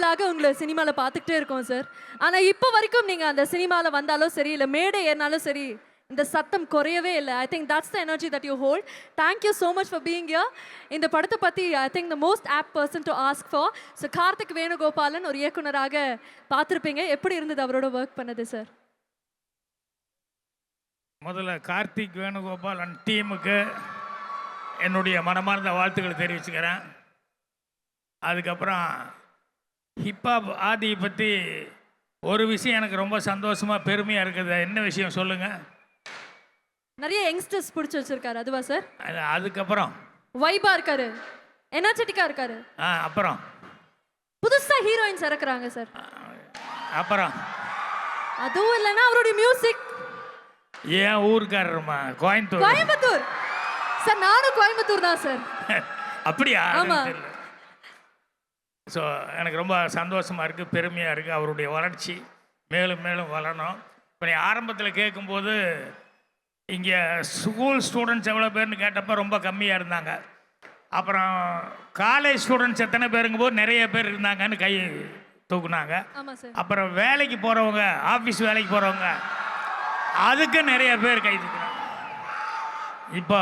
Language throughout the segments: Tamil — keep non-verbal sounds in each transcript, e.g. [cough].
ஆண்டுகளாக உங்களை சினிமாவில் பார்த்துக்கிட்டே இருக்கோம் சார் ஆனால் இப்போ வரைக்கும் நீங்கள் அந்த சினிமாவில் வந்தாலும் சரி இல்லை மேடை ஏறினாலும் சரி இந்த சத்தம் குறையவே இல்லை. I think that's the energy that you hold thank you so much for being here இந்த படத்தை பற்றி I think the most apt person to ask for so Karthik Venugopalan ஒரு இயக்குனராக பார்த்துருப்பீங்க. எப்படி இருந்தது அவரோட ஒர்க் பண்ணது சார் முதல்ல கார்த்திக் வேணுகோபால் அண்ட் டீமுக்கு என்னுடைய மனமார்ந்த வாழ்த்துக்களை தெரிவிச்சுக்கிறேன். அதுக்கப்புறம் ஹிப்ஹாப் ஆதியை பற்றி ஒரு விஷயம் எனக்கு ரொம்ப சந்தோஷமாக பெருமையாக இருக்குது. என்ன விஷயம் சொல்லுங்கள் நிறைய யங்ஸ்டர்ஸ் பிடிச்சி வச்சிருக்காரு. அதுவா சார் அது அதுக்கப்புறம். வைபா இருக்காரு. எனர்ஜெட்டிக்காக இருக்காரு. ஆ அப்புறம். புதுசாக ஹீரோயின்ஸ் இறக்குறாங்க சார் அப்புறம். அதுவும் இல்லைன்னா அவருடைய மியூசிக் ஏன் ஊருக்காரருமா? கோயம்புத்தூர். கோயம்புத்தூர். சார் நானும் கோயம்புத்தூர் தான் சார் [laughs] அப்படியா? ஆமா. ஸோ எனக்கு ரொம்ப சந்தோஷமாக இருக்குது பெருமையாக இருக்குது அவருடைய வளர்ச்சி. மேலும் மேலும் வளரணும். இப்போ நீ ஆரம்பத்தில் கேட்கும்போது இங்கே ஸ்கூல் ஸ்டூடெண்ட்ஸ் எவ்வளோ பேர்னு கேட்டப்போ ரொம்ப கம்மியாக இருந்தாங்க. அப்புறம் காலேஜ் ஸ்டூடெண்ட்ஸ் எத்தனை பேருங்கும்போது நிறைய பேர் இருந்தாங்கன்னு கை தூக்குனாங்க. அப்புறம் வேலைக்கு போகிறவங்க ஆஃபீஸ் வேலைக்கு போகிறவங்க அதுக்கு நிறைய பேர் கை தூக்குறாங்க இப்போ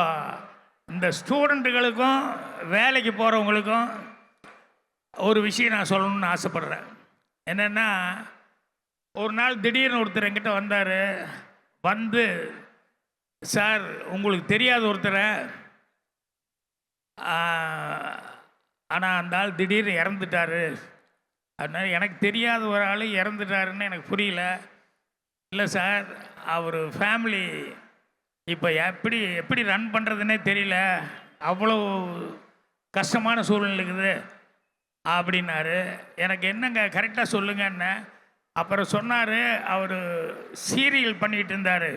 இந்த ஸ்டூடெண்ட்டுகளுக்கும் வேலைக்கு போகிறவங்களுக்கும் ஒரு விஷயம் நான் சொல்லணும்னு ஆசைப்பட்றேன். என்னென்னா ஒரு நாள் திடீர்னு ஒருத்தர் என்கிட்ட வந்தார். வந்து சார் உங்களுக்கு தெரியாத ஒருத்தரை ஆனால் அந்த ஆள் திடீர்னு இறந்துட்டாரு. அதனால் எனக்கு தெரியாத ஒரு ஆள் இறந்துட்டாருன்னு எனக்கு புரியல. இல்லை சார் அவர் ஃபேமிலி இப்போ எப்படி எப்படி ரன் பண்ணுறதுன்னே தெரியல. அவ்வளோ கஷ்டமான சூழ்நிலை இருக்குது. அப்படின்னாரு. எனக்கு என்னங்க கரெக்டாக சொல்லுங்கன்னு. அப்புறம் சொன்னார் அவர் சீரியல் பண்ணிகிட்டு இருந்தார்.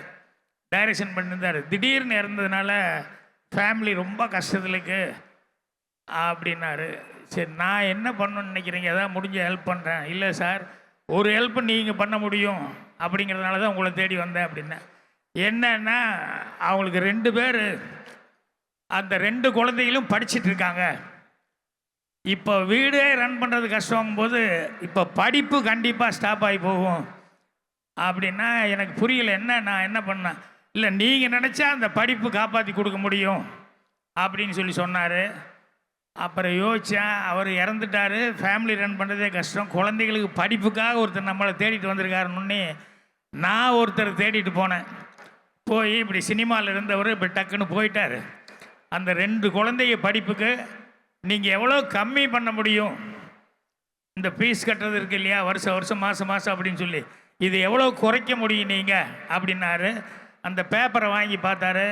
டைரக்ஷன் பண்ணியிருந்தார் திடீர்னு இறந்ததுனால ஃபேமிலி ரொம்ப கஷ்டத்தில் இருக்கு அப்படின்னாரு. சரி நான் என்ன பண்ணணும்னு நினைக்கிறீங்க? அதான் முடிஞ்ச ஹெல்ப் பண்ணுறேன் இல்லை சார் ஒரு ஹெல்ப் நீங்கள் பண்ண முடியும் அப்படிங்கிறதுனால தான் உங்களை தேடி வந்தேன் அப்படின்னேன் என்னன்னா அவங்களுக்கு ரெண்டு பேர் அந்த ரெண்டு குழந்தைகளும் படிச்சிட்டு இருக்காங்க. இப்போ வீடே ரன் பண்ணுறது கஷ்டம் போது இப்போ படிப்பு கண்டிப்பாக ஸ்டாப் ஆகி போகும். அப்படின்னா எனக்கு புரியல என்ன நான் என்ன பண்ணேன்? இல்லை நீங்கள் நினச்சா அந்த படிப்பு காப்பாற்றி கொடுக்க முடியும் அப்படின்னு சொல்லி சொன்னார். அப்புறம் யோசித்தேன் அவர் இறந்துட்டாரு ஃபேமிலி ரன் பண்ணுறதே கஷ்டம். குழந்தைகளுக்கு படிப்புக்காக ஒருத்தர் நம்மளை தேடிட்டு வந்திருக்காருன்னு நான் ஒருத்தர் தேடிட்டு போனேன். போய் இப்படி சினிமாவில் இருந்தவர் இப்படி டக்குன்னு போயிட்டார். அந்த ரெண்டு குழந்தைய படிப்புக்கு நீங்கள் எவ்வளோ கம்மி பண்ண முடியும்? இந்த ஃபீஸ் கட்டுறது இருக்கு இல்லையா? வருஷம் வருஷம் மாதம் மாதம் அப்படின்னு சொல்லி. இது எவ்வளோ குறைக்க முடியும் நீங்கள் அப்படின்னாரு. அந்த பேப்பரை வாங்கி பார்த்தாரு.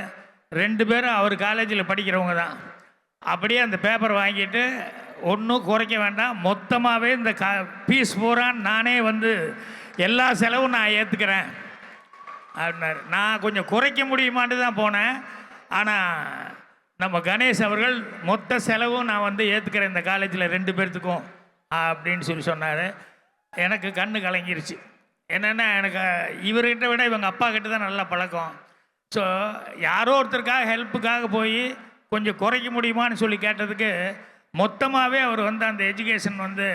ரெண்டு பேரும் அவர் காலேஜில் படிக்கிறவங்க தான். அப்படியே அந்த பேப்பரை வாங்கிட்டு ஒன்றும் குறைக்க வேண்டாம். மொத்தமாகவே இந்த கா ஃபீஸ் பூரா நானே வந்து எல்லா செலவும் நான் ஏற்றுக்கிறேன் அப்படின்னாரு. நான் கொஞ்சம் குறைக்க முடியுமான்னு தான் போனேன். ஆனால் நம்ம கணேஷ் அவர்கள் மொத்த செலவும் நான் வந்து ஏற்றுக்கிறேன் இந்த காலேஜில் ரெண்டு பேர்த்துக்கும் அப்படின்னு சொல்லி சொன்னார். எனக்கு கண்ணு கலங்கிருச்சு. என்னென்னா எனக்கு இவர்கிட்ட விட இவங்க அப்பா கிட்ட தான் நல்ல பழக்கம். ஸோ யாரோ ஒருத்தருக்காக ஹெல்ப்புக்காக போய் கொஞ்சம் குறைக்க முடியுமான்னு சொல்லி கேட்டதுக்கு மொத்தமாகவே அவர் வந்து அந்த எஜுகேஷன் வந்து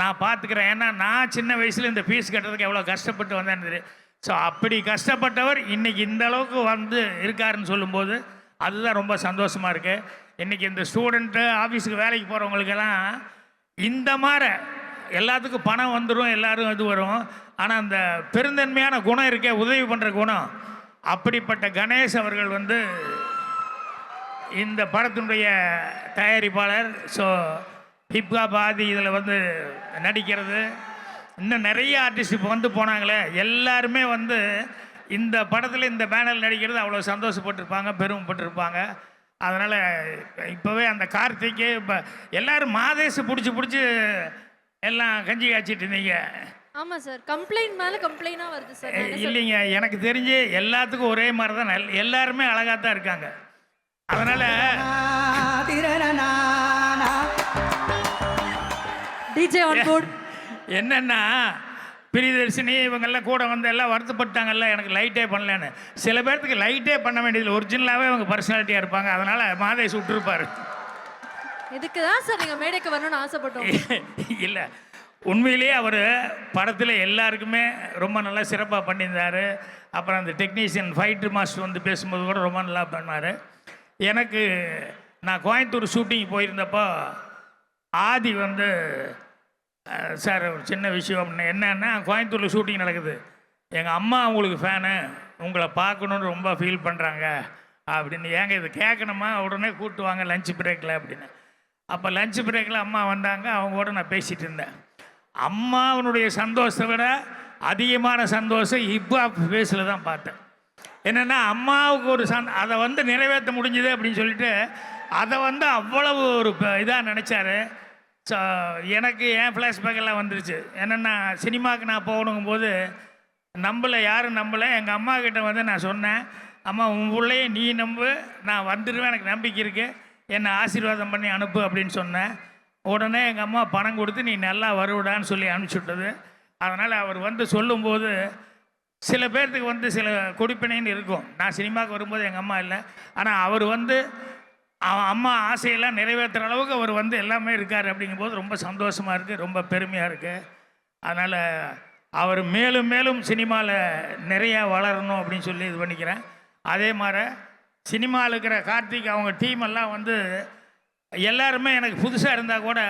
நான் பார்த்துக்கிறேன் ஏன்னா நான் சின்ன வயசில் இந்த ஃபீஸ் கட்டுறதுக்கு எவ்வளோ கஷ்டப்பட்டு வந்தேன் ஸோ அப்படி கஷ்டப்பட்டவர் இன்றைக்கி இந்த அளவுக்கு வந்து இருக்காருன்னு சொல்லும்போது அதுதான் ரொம்ப சந்தோஷமாக இருக்குது இன்றைக்கி இந்த ஸ்டூடெண்ட்டு ஆஃபீஸுக்கு வேலைக்கு போகிறவங்களுக்கெல்லாம் இந்த மாதிரி எல்லாத்துக்கும் பணம் வந்துடும் எல்லோரும் இது வரும். ஆனால் அந்த பெருந்தன்மையான குணம் இருக்கே உதவி பண்ணுற குணம். அப்படிப்பட்ட கணேஷ் அவர்கள் வந்து இந்த படத்தினுடைய தயாரிப்பாளர். ஸோ ஹிப்ஹாப் ஆதி இதில் வந்து நடிக்கிறது. இன்னும் நிறைய ஆர்டிஸ்ட் இப்போ வந்து போனாங்களே. எல்லாருமே வந்து இந்த படத்தில் இந்த பேனல் நடிக்கிறது அவ்வளோ சந்தோஷப்பட்டிருப்பாங்க பெருமைப்பட்டிருப்பாங்க. அதனால் இப்போவே அந்த கார்த்திக்கு இப்போ எல்லாரும் மாதேசு பிடிச்சி பிடிச்சி எல்லாம் கஞ்சி காய்ச்சிட்டு இருந்தீங்க. ஆமா சார். கம்ப்ளைண்ட் மேல கம்ப்ளைண்டா வருது சார்? இல்லைங்க. எனக்கு தெரிஞ்சு எல்லாத்துக்கும் ஒரே மாதிரி தான் எல்லாருமே அழகாக தான் இருக்காங்க. அதனால் டிஜே ஆன் போர்ட் என்னன்னா பிரியதர்ஷினி இவங்கெல்லாம் கூட வந்து எல்லாம் வருத்தப்பட்டாங்கல்ல எனக்கு லைட்டே பண்ணலன்னு. சில பேர்த்துக்கு லைட்டே பண்ண வேண்டியதில்லை. ஒரிஜினலாகவே அவங்க பர்சனாலிட்டியாக இருப்பாங்க. அதனால் மாதேஷ் விட்டுருப்பார். இதுக்கு தான் சார் நீங்க மேடைக்கு வரணும்னு ஆசைப்பட்டோம். [laughs] இல்லை. உண்மையிலேயே அவர் படத்தில் எல்லாருக்குமே ரொம்ப நல்லா சிறப்பாக பண்ணியிருந்தார். அப்புறம் அந்த டெக்னீஷியன் ஃபைட்டு மாஸ்டர் வந்து பேசும்போது கூட ரொம்ப நல்லா பண்ணார் எனக்கு நான் கோயம்புத்தூர் ஷூட்டிங் போயிருந்தப்போ ஆதி வந்து சார் ஒரு சின்ன விஷயம். அப்படின்னு என்னன்னா கோயம்புத்தூரில் ஷூட்டிங் நடக்குது. எங்கள் அம்மா உங்களுக்கு ஃபேனு உங்களை பார்க்கணுன்னு ரொம்ப ஃபீல் பண்ணுறாங்க அப்படின்னு ஏங்க இது கேட்கணுமா உடனே கூப்பிட்டு வாங்க லஞ்ச் பிரேக்கில் அப்படின்னு. அப்போ லஞ்ச் பிரேக்கில் அம்மா வந்தாங்க. அவங்க கூட நான் பேசிகிட்டு இருந்தேன். அம்மாவனுடைய சந்தோஷத்தை விட அதிகமான சந்தோஷம் இப்போ ஃபேஸில் தான் பார்த்தேன். என்னென்னா அம்மாவுக்கு ஒரு சந் அதை வந்து நிறைவேற்ற முடிஞ்சுது அப்படின்னு சொல்லிட்டு அதை வந்து அவ்வளவு ஒரு இதாக நினச்சாரு. ஸோ எனக்கு என் ஃப்ளாஷ்பேக்கெல்லாம் வந்துருச்சு? என்னென்னா சினிமாவுக்கு நான் போகணுங்கும்போது நம்பலை யாரும் நம்பலை. எங்கள் அம்மா கிட்ட வந்து நான் சொன்னேன் அம்மா உன் பிள்ளையே நீ நம்பு. நான் வந்துடுவேன் எனக்கு நம்பிக்கை இருக்குது என்னை ஆசீர்வாதம் பண்ணி அனுப்பு அப்படின்னு சொன்னேன். உடனே எங்கள் அம்மா பணம் கொடுத்து நீ நல்லா வருவிடான்னு சொல்லி அனுப்பிச்சி விட்டது. அதனால் அவர் வந்து சொல்லும்போது சில பேர்த்துக்கு வந்து சில கொடுப்பினைன்னு இருக்கும். நான் சினிமாவுக்கு வரும்போது எங்கள் அம்மா இல்லை. ஆனால் அவர் வந்து அவன் அம்மா ஆசையெல்லாம் நிறைவேற்றுற அளவுக்கு அவர் வந்து எல்லாமே இருக்கார் அப்படிங்கும்போது ரொம்ப சந்தோஷமாக இருக்குது ரொம்ப பெருமையாக இருக்குது அதனால் அவர் மேலும் மேலும் சினிமாவில் நிறையா வளரணும் அப்படின்னு சொல்லி இது பண்ணிக்கிறேன். அதே மாதிரி சினிமாவில் இருக்கிற கார்த்திக் அவங்க டீம் எல்லாம் வந்து எல்லாருமே எனக்கு புதுசாக இருந்தால் கூட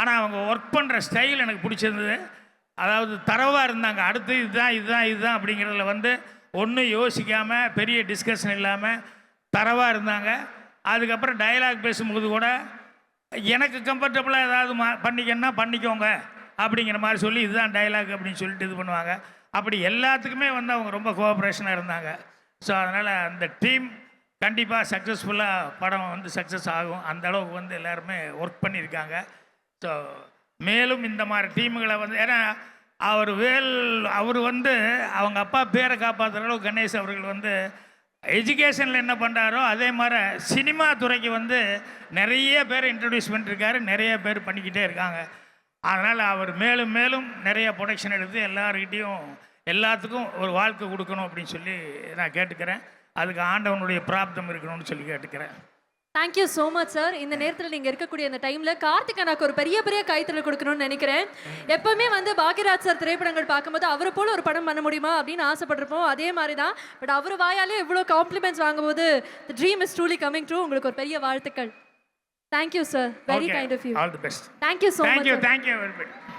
ஆனால் அவங்க ஒர்க் பண்ணுற ஸ்டைல் எனக்கு பிடிச்சிருந்தது. அதாவது தரவாக இருந்தாங்க. அடுத்து இதுதான் இதுதான் இதுதான் அப்படிங்கிறதுல வந்து ஒன்றும் யோசிக்காமல் பெரிய டிஸ்கஷன் இல்லாமல் தரவாக இருந்தாங்க. அதுக்கப்புறம் டயலாக் பேசும்போது கூட எனக்கு கம்ஃபர்டபுளாக ஏதாவது மா பண்ணிக்கன்னா பண்ணிக்கோங்க அப்படிங்கிற மாதிரி சொல்லி இதுதான் டயலாக் அப்படின்னு சொல்லிட்டு இது பண்ணுவாங்க. அப்படி எல்லாத்துக்குமே வந்து அவங்க ரொம்ப கோஆப்ரேஷனாக இருந்தாங்க. ஸோ அதனால் அந்த டீம் கண்டிப்பாக சக்ஸஸ்ஃபுல்லாக படம் வந்து சக்ஸஸ் ஆகும். அந்த அளவுக்கு வந்து எல்லாருமே ஒர்க் பண்ணியிருக்காங்க. ஸோ மேலும் இந்த மாதிரி டீமுகளை வந்து ஏன்னா அவர் வேல் அவர் வந்து அவங்க அப்பா பேரை காப்பாற்றுற அளவுக்கு கணேஷ் அவர்கள் வந்து எஜுகேஷனில் என்ன பண்ணுறாரோ அதே மாதிரி சினிமா துறைக்கு வந்து நிறைய பேர் இன்ட்ரடியூஸ் பண்ணிருக்காரு நிறைய பேர் பண்ணிக்கிட்டே இருக்காங்க. அதனால் அவர் மேலும் மேலும் நிறைய ப்ரொடக்ஷன் எடுத்து எல்லாருக்கிட்டேயும் எல்லாத்துக்கும் ஒரு வாழ்க்கை கொடுக்கணும் அப்படின்னு சொல்லி நான் கேட்டுக்கிறேன். அதுக்கு ஆண்டவனுடைய பிராப்தம் இருக்கணும்னு சொல்லி கேட்டுக்கிறேன். தேங்க்யூ ஸோ மச் சார் இந்த நேரத்தில் நீங்கள் இருக்கக்கூடிய அந்த டைமில் கார்த்திக் அண்ணாக்கு ஒரு பெரிய பெரிய கைத்தறல் கொடுக்கணும்னு நினைக்கிறேன். எப்பவுமே வந்து பாக்யராஜ் சார் திரைப்படங்கள் பார்க்கும்போது அவரை போல ஒரு படம் பண்ண முடியுமா அப்படின்னு ஆசைப்பட்டிருப்போம். அதே மாதிரி தான் பட் அவர் வாயாலே இவ்வளோ காம்ப்ளிமெண்ட்ஸ் வாங்கும்போது the dream is truly coming true உங்களுக்கு ஒரு பெரிய வாழ்த்துக்கள். Thank you sir very kind of you all the best thank you so much thank you thank you very much